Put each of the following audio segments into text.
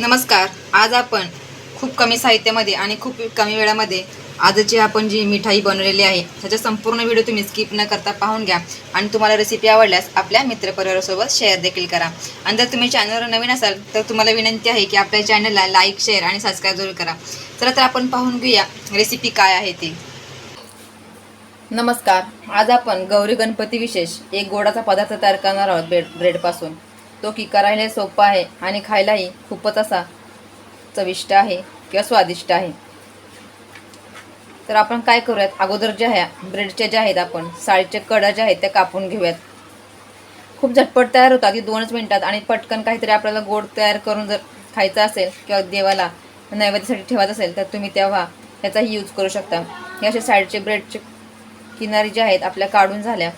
नमस्कार. आज आपण खूप कमी साहित्यामध्ये आणि खूप कमी वेळामध्ये आजची आपण जी मिठाई बनवलेली आहे त्याचा संपूर्ण व्हिडिओ तुम्ही स्किप न करता पाहून घ्या आणि तुम्हाला रेसिपी आवडल्यास आपल्या मित्रपरिवारासोबत शेअर देखील करा. आणि जर तुम्ही चॅनलवर नवीन असाल तर तुम्हाला विनंती आहे की आपल्या चॅनलला लाईक शेअर आणि सबस्क्राईब जरूर करा. चला तर आपण पाहून घेऊया रेसिपी काय आहे ती. नमस्कार. आज आपण गौरी गणपती विशेष एक गोडाचा पदार्थ तयार करणार आहोत ब्रेड ब्रेडपासून तो की करायला सोपा आहे आणि खायलाही खूपच असा चविष्ट आहे किंवा स्वादिष्ट आहे. तर आपण काय करूयात? अगोदर ज्या आहे ब्रेडच्या ज्या आहेत आपण साळीच्या कडा ज्या आहेत त्या कापून घेऊयात. खूप झटपट तयार होतात की दोनच मिनटात आणि पटकन काहीतरी आपल्याला गोड तयार करून जर खायचं असेल किंवा देवाला नैवेद्यासाठी ठेवायचं असेल तर तुम्ही तेव्हा याचाही यूज करू शकता. हे असे साईडचे ब्रेडचे किनारी जे आहेत आपल्या काढून झाल्या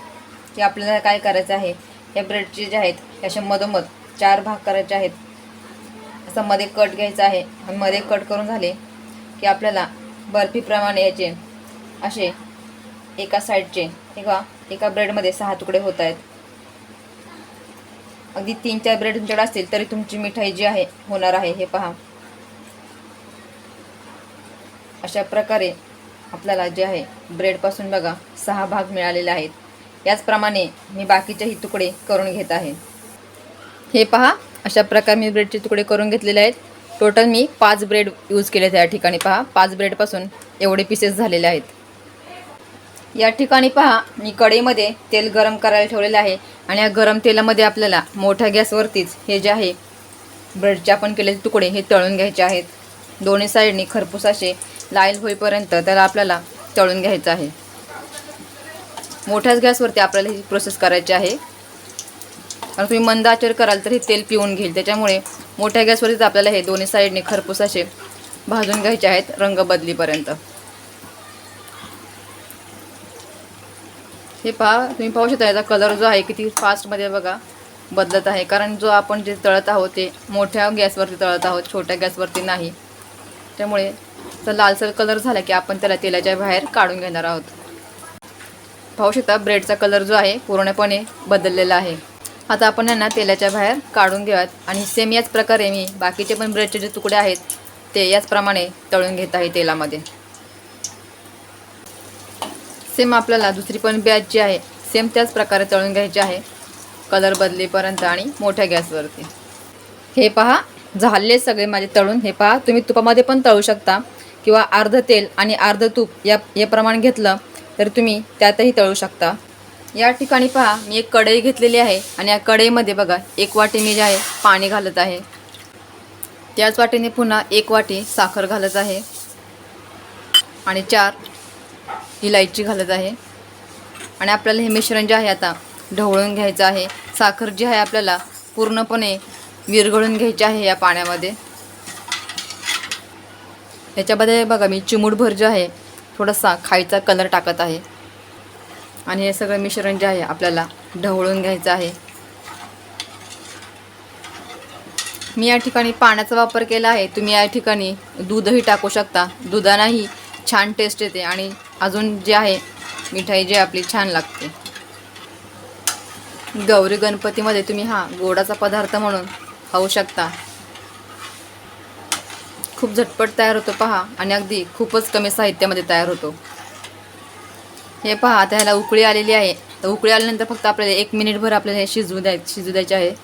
की आपल्याला काय करायचं आहे? या ब्रेडचे जे आहेत हे असे मधोमध चार भाग करायचे आहेत. असं मध्ये कट घ्यायचं आहे आणि मध्ये कट करून झाले की आपल्याला बर्फीप्रमाणे याचे असे एका साईडचे एका एका ब्रेडमध्ये सहा तुकडे होत आहेत. अगदी तीन चार ब्रेड तुमच्याकडे असतील तरी तुमची मिठाई जी आहे होणार आहे हे पहा. अशा प्रकारे आपल्याला जे आहे ब्रेडपासून बघा सहा भाग मिळालेले आहेत. याचप्रमाणे मी बाकीचेही तुकडे करून घेत आहे. हे पहा अशा प्रकारे मी ब्रेडचे तुकडे करून घेतलेले आहेत. टोटल मी पाच ब्रेड यूज केले त्या ठिकाणी पहा. पाच ब्रेडपासून एवढे पीसेस झालेले आहेत. या ठिकाणी पहा मी कढईमध्ये तेल गरम करायला ठेवलेलं आहे आणि या गरम तेलामध्ये आपल्याला मोठ्या गॅसवरतीच हे जे आहे ब्रेडचे आपण केलेले तुकडे हे तळून घ्यायचे आहेत. दोन्ही साईडनी खरपूस असे लाईल होईपर्यंत त्याला आपल्याला तळून घ्यायचं आहे. मोठ्याच गॅसवरती आपल्याला ही प्रोसेस करायची आहे. आणि तुम्ही मंद आचर कराल तर हे तेल पिऊन घेईल. त्याच्यामुळे मोठ्या गॅसवरतीच आपल्याला हे दोन्ही साईडने खरपूस असे भाजून घ्यायचे आहेत रंग बदलीपर्यंत. हे पहा तुम्ही पाहू शकता याचा कलर जो आहे किती फास्टमध्ये बघा बदलत आहे. कारण जो आपण जे तळत आहोत ते मोठ्या गॅसवरती तळत आहोत छोट्या गॅसवरती नाही. त्यामुळे तर लालसर कलर झाला की आपण त्याला तेलाच्या बाहेर काढून घेणार आहोत. पाहू शकता ब्रेडचा कलर जो आहे पूर्णपणे बदललेला आहे. आता आपण यांना तेलाच्या बाहेर काढून घेऊयात. आणि सेम याच प्रकारे मी बाकीचे पण ब्रेडचे जे तुकडे आहेत ते याचप्रमाणे तळून घेत आहे तेलामध्ये. सेम आपल्याला दुसरी पण बॅच जी आहे सेम त्याच प्रकारे तळून घ्यायची आहे. कलर बदलेपर्यंत आणि मोठ्या गॅसवरती. हे पहा झाले सगळे माझे तळून. हे पहा तुम्ही तुपामध्ये पण तळू शकता. किंवा अर्ध तेल आणि अर्ध तूप या या प्रमाण घेतलं तर तुम्ही त्यातही तळू शकता. या ठिकाणी पहा मी एक कढई घेतलेली आहे आणि या कढईमध्ये बघा एक वाटी मी जे आहे पाणी घालत आहे. त्याच वाटीने पुन्हा एक वाटी साखर घालत आहे. आणि चार इलायची घालत आहे. आणि आपल्याला हे मिश्रण जे आहे आता ढवळून घ्यायचं आहे. साखर जी आहे आपल्याला पूर्णपणे विरघळून घ्यायची आहे या पाण्यामध्ये. याच्यामध्ये बघा मी चिमूटभर जे आहे थोडासा खायचा कलर टाकत आहे. आणि हे सगळं मिश्रण जे आहे आपल्याला ढवळून घ्यायचं आहे. मी या ठिकाणी पाण्याचा वापर केला आहे. तुम्ही या ठिकाणी दूधही टाकू शकता. दुधानाही छान टेस्ट येते आणि अजून जे आहे मिठाई जी आपली छान लागते. गौरी गणपतीमध्ये तुम्ही हा गोडाचा पदार्थ म्हणून खाऊ शकता. खूप झटपट तयार होतो पहा. आणि अगदी खूपच कमी साहित्यामध्ये तयार होतो. हे पहा आता ह्याला उकळी आलेली आहे. तर उकळी आल्यानंतर फक्त आपल्याला एक मिनिटभर आपल्याला हे शिजवू द्याय शिजू द्यायचे आहे.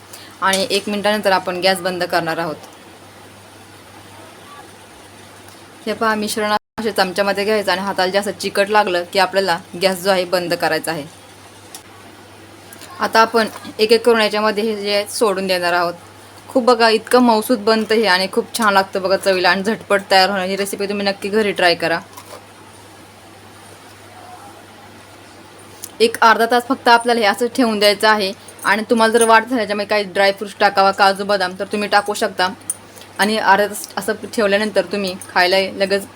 आणि एक मिनिटानंतर आपण गॅस बंद करणार आहोत. हे पहा मिश्रण असे चमच्यामध्ये घ्यायचं आणि हाताला जास्त चिकट लागलं की आपल्याला गॅस जो आहे बंद करायचा आहे. आता आपण एक एक करून याच्यामध्ये हे जे सोडून देणार आहोत. खूप बघा इतकं मौसूद बनतं हे आणि खूप छान लागतं बघा चवीला आणि झटपट तयार होणार ही रेसिपी तुम्ही नक्की घरी ट्राय करा. एक अर्धा तास फक्त आपल्याला हे असं ठेवून द्यायचं आहे. आणि तुम्हाला जर वाट झाली त्याच्यामध्ये काही ड्रायफ्रूट्स टाकावा काजू बदाम तर तुम्ही टाकू शकता. आणि अर्धा तास असं ठेवल्यानंतर तुम्ही खायला लगेच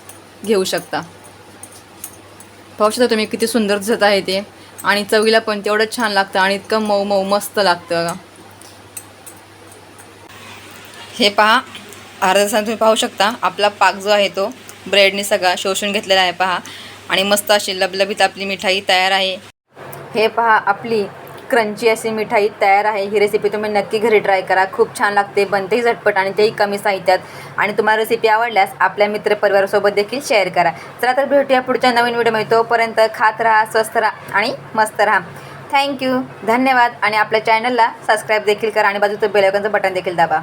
घेऊ शकता. पाहू शकता तुम्ही किती सुंदर दिसत आहे ते. आणि चवीला पण तेवढंच छान लागतं आणि इतकं मऊ मऊ मस्त लागतं बघा. हे पहा अर्धा तासाने तुम्ही पाहू शकता आपला पाक जो आहे तो ब्रेडने सगळा शोषून घेतलेला आहे पहा. आणि मस्त अशी लबलबीत आपली मिठाई तयार आहे. हे पहा आपली क्रंची अशी मिठाई तयार आहे. ही रेसिपी तुम्ही नक्की घरी ट्राय करा. खूप छान लागते बनतेही झटपट आणि तेही कमी साहित्यात. आणि तुम्हाला रेसिपी आवडल्यास आपल्या मित्रपरिवारासोबत देखील शेअर करा. चला तर भेटूया पुढच्या नवीन व्हिडिओमध्ये तोपर्यंत खात राहा स्वस्त राहा आणि मस्त राहा. थँक्यू धन्यवाद. आणि आपल्या चॅनलला सबस्क्राईब देखील करा आणि बाजूचं बेलायकनचं बटन देखील दाबा.